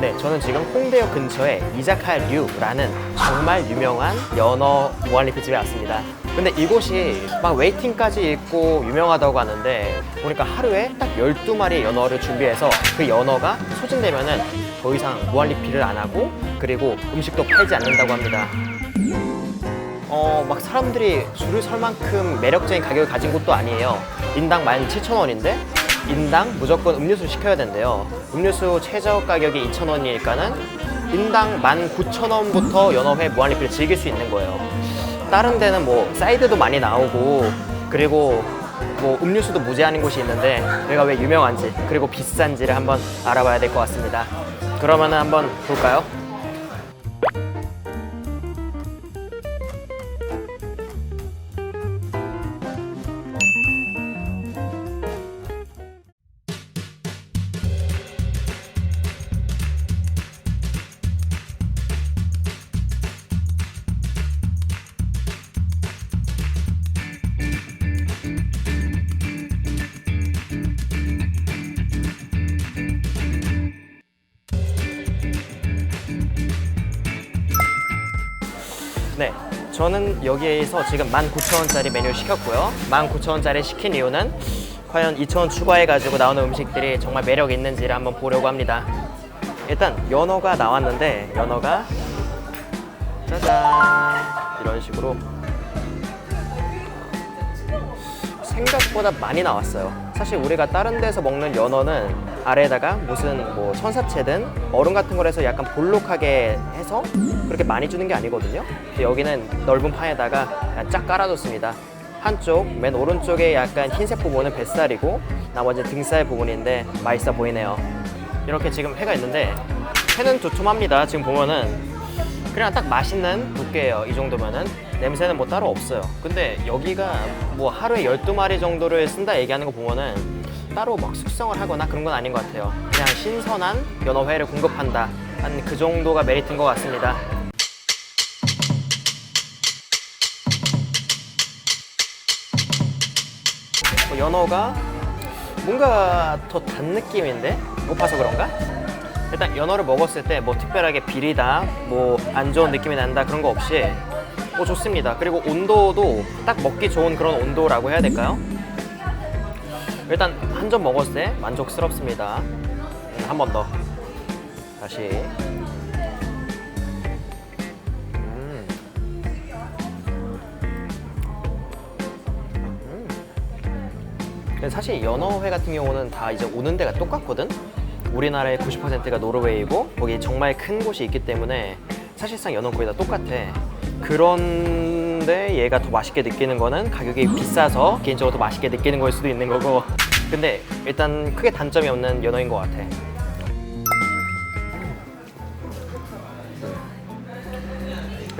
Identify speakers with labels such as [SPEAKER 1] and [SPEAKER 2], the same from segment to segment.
[SPEAKER 1] 네, 저는 지금 홍대역 근처에 이자카 류라는 정말 유명한 연어 무한리필 집에 왔습니다. 근데 이곳이 막 웨이팅까지 있고 유명하다고 하는데 보니까 하루에 딱 12마리의 연어를 준비해서 그 연어가 소진되면은 더 이상 무한리필을 안 하고 그리고 음식도 팔지 않는다고 합니다. 어, 막 사람들이 줄을 설 만큼 매력적인 가격을 가진 곳도 아니에요. 인당 17,000원인데 인당 무조건 음료수 시켜야 된대요. 음료수 최저 가격이 2,000원이니까는 인당 19,000원부터 연어회 무한리필을 즐길 수 있는 거예요. 다른 데는 뭐 사이드도 많이 나오고 그리고 뭐 음료수도 무제한인 곳이 있는데 여기가 왜 유명한지 그리고 비싼지를 한번 알아봐야 될 것 같습니다. 그러면은 한번 볼까요? 저는 여기에서 지금 19,000원짜리 메뉴 시켰고요. 19,000원짜리 시킨 이유는 과연 2,000원 추가해가지고 나오는 음식들이 정말 매력 있는지를 한번 보려고 합니다. 일단 연어가 나왔는데 연어가 짜잔 이런 식으로 생각보다 많이 나왔어요. 사실 우리가 다른 데서 먹는 연어는 아래에다가 무슨 뭐 천사채든 얼음 같은 걸 해서 약간 볼록하게 해서 그렇게 많이 주는 게 아니거든요. 여기는 넓은 판에다가 그냥 쫙 깔아줬습니다. 한쪽 맨 오른쪽에 약간 흰색 부분은 뱃살이고 나머지 는 등살 부분인데 맛있어 보이네요. 이렇게 지금 회가 있는데 회는 두툼합니다. 지금 보면은 그냥 딱 맛있는 두께예요. 이 정도면은 냄새는 뭐 따로 없어요. 근데 여기가 뭐 하루에 12마리 정도를 쓴다 얘기하는 거 보면은 따로 막 숙성을 하거나 그런 건 아닌 것 같아요. 그냥 신선한 연어회를 공급한다. 한 그 정도가 메리트인 것 같습니다. 뭐 연어가 뭔가 더 단 느낌인데 고파서 그런가? 일단 연어를 먹었을 때 뭐 특별하게 비리다, 뭐 안 좋은 느낌이 난다 그런 거 없이 뭐 좋습니다. 그리고 온도도 딱 먹기 좋은 그런 온도라고 해야 될까요? 일단 한 점 먹었을 때 만족스럽습니다. 음, 한번 더. 다시. 음. 근데 사실 연어회 같은 경우는 다 이제 오는 데가 똑같거든. 우리나라의 90%가 노르웨이고 거기 정말 큰 곳이 있기 때문에 사실상 연어 거의 다 똑같아. 그런데 얘가 더 맛있게 느끼는 거는 가격이 비싸서 개인적으로 더 맛있게 느끼는 걸 수도 있는 거고. 근데 일단 크게 단점이 없는 연어인 것 같아.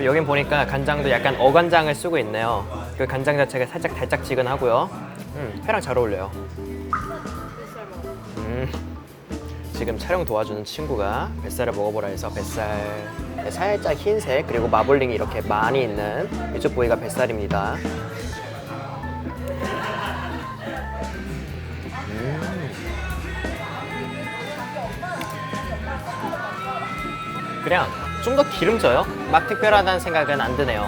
[SPEAKER 1] 여긴 보니까 간장도 약간 어간장을 쓰고 있네요. 그 간장 자체가 살짝 달짝지근하고요. 음, 회랑 잘 어울려요. 지금 촬영 도와주는 친구가 뱃살을 먹어보라 해서 뱃살 살짝 흰색 그리고 마블링이 이렇게 많이 있는 이쪽 부위가 뱃살입니다. 그냥 좀 더 기름져요. 막 특별하다는 생각은 안 드네요.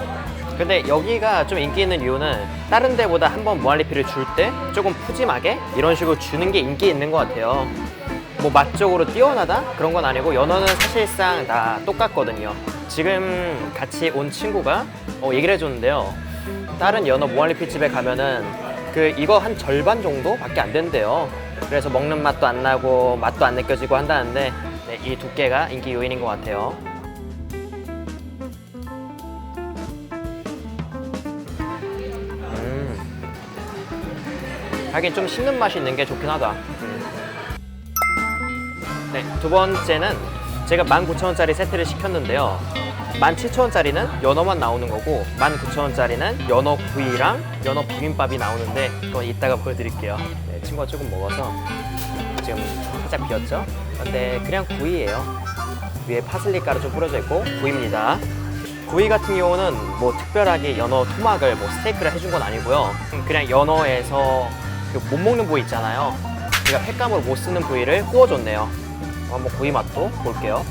[SPEAKER 1] 근데 여기가 좀 인기 있는 이유는 다른 데보다 한번 무한리필을 줄 때 조금 푸짐하게 이런 식으로 주는 게 인기 있는 것 같아요. 뭐 맛적으로 뛰어나다? 그런 건 아니고 연어는 사실상 다 똑같거든요. 지금 같이 온 친구가 어, 얘기를 해줬는데요. 다른 연어 무한리필 집에 가면은 그 이거 한 절반 정도밖에 안 된대요. 그래서 먹는 맛도 안 나고 맛도 안 느껴지고 한다는데 네, 이 두께가 인기 요인인 것 같아요. 음. 하긴 좀 씹는 맛이 있는 게 좋긴 하다. 두 번째는 제가 19,000원짜리 세트를 시켰는데요. 17,000원짜리는 연어만 나오는 거고 19,000원짜리는 연어 구이랑 연어 비빔밥이 나오는데 그건 이따가 보여드릴게요. 네, 친구가 조금 먹어서 지금 살짝 비었죠? 근데 그냥 구이예요. 위에 파슬리 가루 좀 뿌려져 있고 구이입니다. 구이 같은 경우는 뭐 특별하게 연어 토막을 뭐 스테이크를 해준 건 아니고요. 그냥 연어에서 그 못 먹는 부위 있잖아요. 우리가 횟감으로 못 쓰는 부위를 구워줬네요. 한번 고기 맛도 볼게요.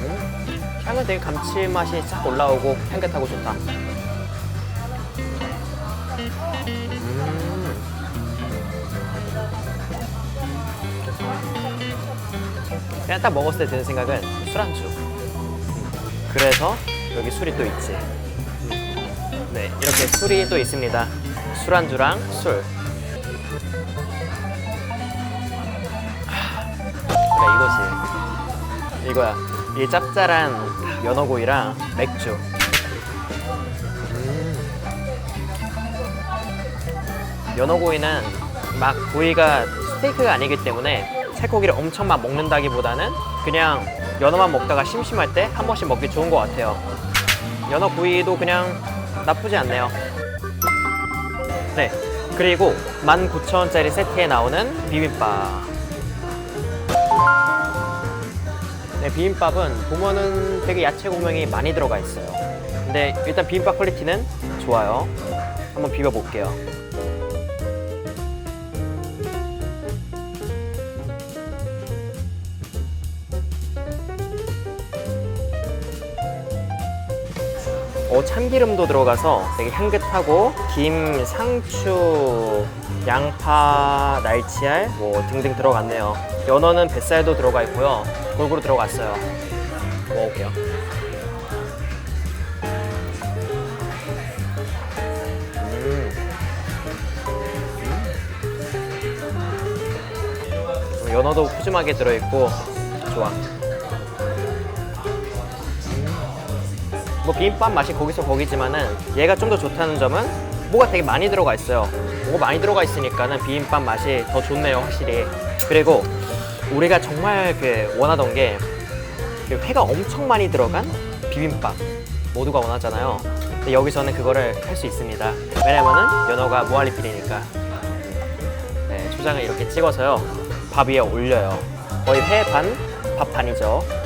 [SPEAKER 1] 음, 향은 되게 감칠맛이 싹 올라오고 향긋하고 좋다. 음. 그냥 딱 먹었을 때 드는 생각은 술안주. 음, 그래서 여기 술이 또 있지. 네, 이렇게 술이 또 있습니다. 술안주랑 술. 이거야. 이 짭짤한 연어구이랑 맥주. 음. 연어구이는 막 구이가 스테이크가 아니기 때문에 살코기를 엄청 막 먹는다기보다는 그냥 연어만 먹다가 심심할 때 한 번씩 먹기 좋은 것 같아요. 연어 구이도 그냥 나쁘지 않네요. 네. 그리고 19,000원짜리 세트에 나오는 비빔밥 네, 비빔밥은 보면은 되게 야채 고명이 많이 들어가 있어요. 근데 일단 비빔밥 퀄리티는 좋아요. 한번 비벼 볼게요. 어, 참기름도 들어가서 되게 향긋하고 김, 상추, 양파, 날치알 뭐 등등 들어갔네요. 연어는 뱃살도 들어가 있고요. 골고루 들어갔어요. 먹어볼게요. 음. 음. 연어도 푸짐하게 들어있고 좋아. 뭐 비빔밥 맛이 거기서 거기지만은 얘가 좀 더 좋다는 점은 뭐가 되게 많이 들어가 있어요. 뭐가 많이 들어가 있으니까는 비빔밥 맛이 더 좋네요, 확실히. 그리고 우리가 정말 그 원하던 게그 회가 엄청 많이 들어간 비빔밥 모두가 원하잖아요. 근데 여기서는 그거를 할 수 있습니다. 왜냐면은 연어가 무한리필이니까. 네, 초장을 이렇게 찍어서요. 밥 위에 올려요. 거의 회 반, 밥 반이죠.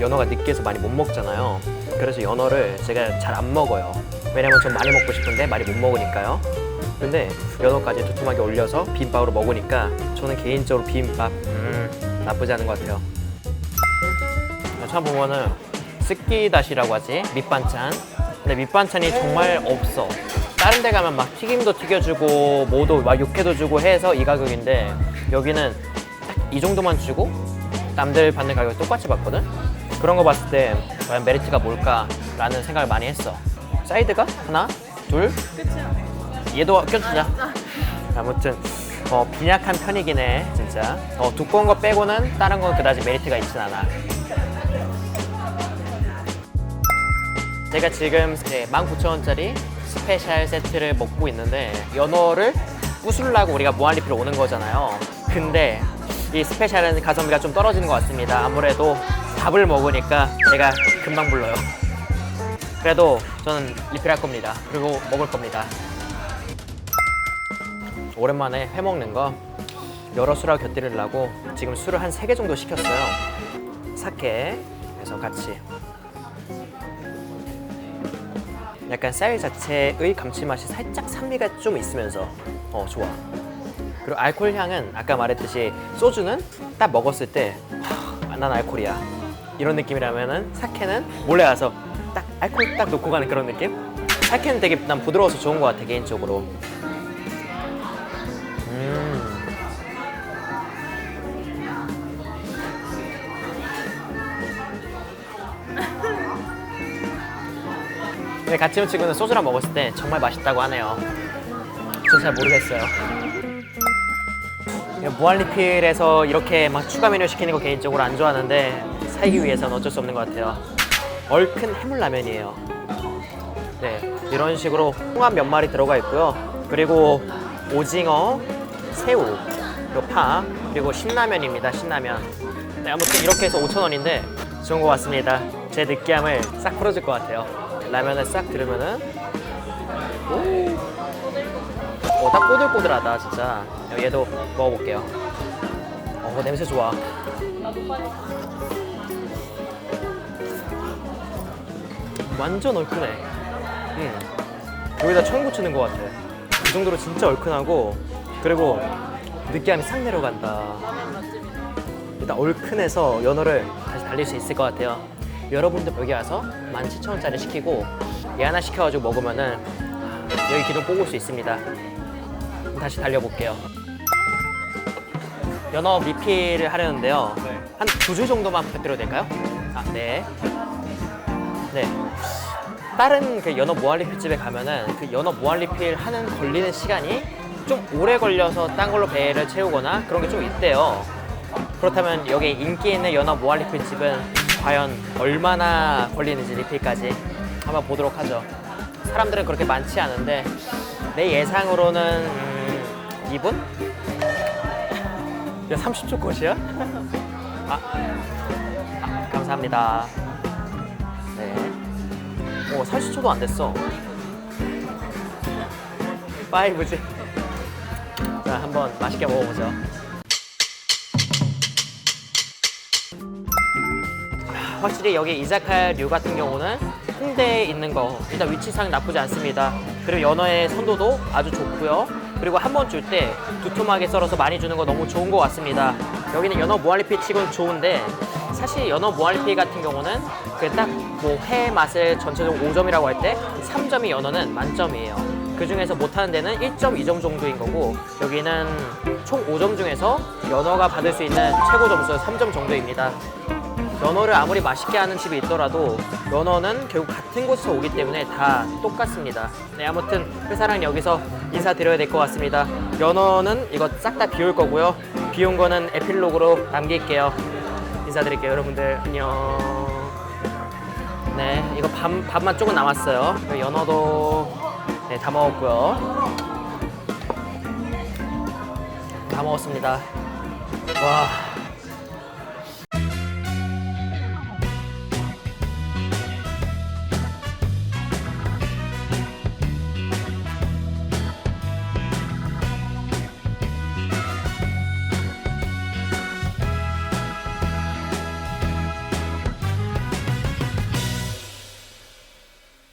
[SPEAKER 1] 연어가 느끼해서 많이 못 먹잖아요. 그래서 연어를 제가 잘 안 먹어요. 왜냐면 좀 많이 먹고 싶은데 많이 못 먹으니까요. 근데 연어까지 두툼하게 올려서 비빔밥으로 먹으니까 저는 개인적으로 비빔밥 음, 나쁘지 않은 것 같아요. 참 보면은 스키다시라고 하지 밑반찬. 근데 밑반찬이 정말 없어. 다른 데 가면 막 튀김도 튀겨주고 뭐도 막 육회도 주고 해서 이 가격인데 여기는 딱 이 정도만 주고 남들 받는 가격 똑같이 받거든. 그런 거 봤을 때 과연 메리트가 뭘까라는 생각을 많이 했어. 사이드가 하나, 둘, 얘도 껴주자. 아무튼 어, 빈약한 편이긴 해 진짜. 어, 두꺼운 거 빼고는 다른 건 그다지 메리트가 있진 않아. 제가 지금 네, 19,000원짜리 스페셜 세트를 먹고 있는데 연어를 부술라고 우리가 무한리필 오는 거잖아요. 근데 이 스페셜은 가성비가 좀 떨어지는 것 같습니다. 아무래도 밥을 먹으니까 제가 금방 불러요. 그래도 저는 리필할 겁니다. 그리고 먹을 겁니다. 오랜만에 회 먹는 거 여러 술하고 곁들이려고 지금 술을 한 세 개 정도 시켰어요. 사케 해서 같이 약간 쌀 자체의 감칠맛이 살짝 산미가 좀 있으면서 어 좋아. 그리고 알코올 향은 아까 말했듯이 소주는 딱 먹었을 때난 알코올이야 이런 느낌이라면은 사케는 몰래 와서 딱 알코올 딱 놓고 가는 그런 느낌? 사케는 되게 난 부드러워서 좋은 것 같아 개인적으로. 음. 근데 같이 온 친구는 소주랑 먹었을 때 정말 맛있다고 하네요. 전잘 모르겠어요. 무한리필에서 이렇게 막 추가 메뉴 시키는 거 개인적으로 안 좋아하는데 살기 위해서는 어쩔 수 없는 것 같아요. 얼큰 해물라면이에요. 네, 이런 식으로 홍합 몇 마리 들어가 있고요. 그리고 오징어, 새우, 그리고 파, 그리고 신라면입니다. 신라면. 네, 아무튼 이렇게 해서 5,000원인데 좋은 것 같습니다. 제 느끼함을 싹 풀어줄 것 같아요. 라면을 싹 들으면은 오, 어, 딱 꼬들꼬들하다 진짜. 얘도 먹어볼게요. 어, 냄새 좋아. 완전 얼큰해. 음. 여기다 천 고치는 것 같아. 이 정도로 진짜 얼큰하고 그리고 느끼함이 싹 내려간다. 일단 얼큰해서 연어를 다시 달릴 수 있을 것 같아요. 여러분도 여기 와서 17,000원짜리 시키고 얘 하나 시켜가지고 먹으면은 여기 기둥 뽑을 수 있습니다. 다시 달려볼게요. 연어 리필을 하려는데요. 한두줄 정도만 부탁드려도 될까요? 아, 네. 네. 다른 그 연어 무한리필 집에 가면은 그 연어 무한리필 하는 걸리는 시간이 좀 오래 걸려서 딴 걸로 배를 채우거나 그런 게 좀 있대요. 그렇다면 여기 인기 있는 연어 무한리필 집은 과연 얼마나 걸리는지 리필까지 한번 보도록 하죠. 사람들은 그렇게 많지 않은데 내 예상으로는 음, 2분? 야 30초 컷이야? 아, 아, 감사합니다. 네. 오 40초도 안 됐어. 5지. 자 한번 맛있게 먹어보죠. 확실히 여기 이자카야류 같은 경우는 홍대에 있는 거 일단 위치상 나쁘지 않습니다. 그리고 연어의 선도도 아주 좋고요. 그리고 한 번 줄 때 두툼하게 썰어서 많이 주는 거 너무 좋은 것 같습니다. 여기는 연어 무한리필 치곤 좋은데 사실 연어 무한리필 같은 경우는 그딱뭐회 맛을 전체적으로 5점이라고 할 때 3점이 연어는 만점이에요. 그 중에서 못하는 데는 1.2점 정도인 거고 여기는 총 5점 중에서 연어가 받을 수 있는 최고 점수 3점 정도입니다. 연어를 아무리 맛있게 하는 집이 있더라도 연어는 결국 같은 곳에서 오기 때문에 다 똑같습니다. 네, 아무튼 회사랑 여기서 인사드려야 될 것 같습니다. 연어는 이거 싹 다 비울 거고요. 비운 거는 에필로그로 남길게요. 인사드릴게요, 여러분들. 안녕. 네, 이거 밥, 밥만 조금 남았어요. 그리고 연어도 네, 다 먹었고요. 다 먹었습니다. 와.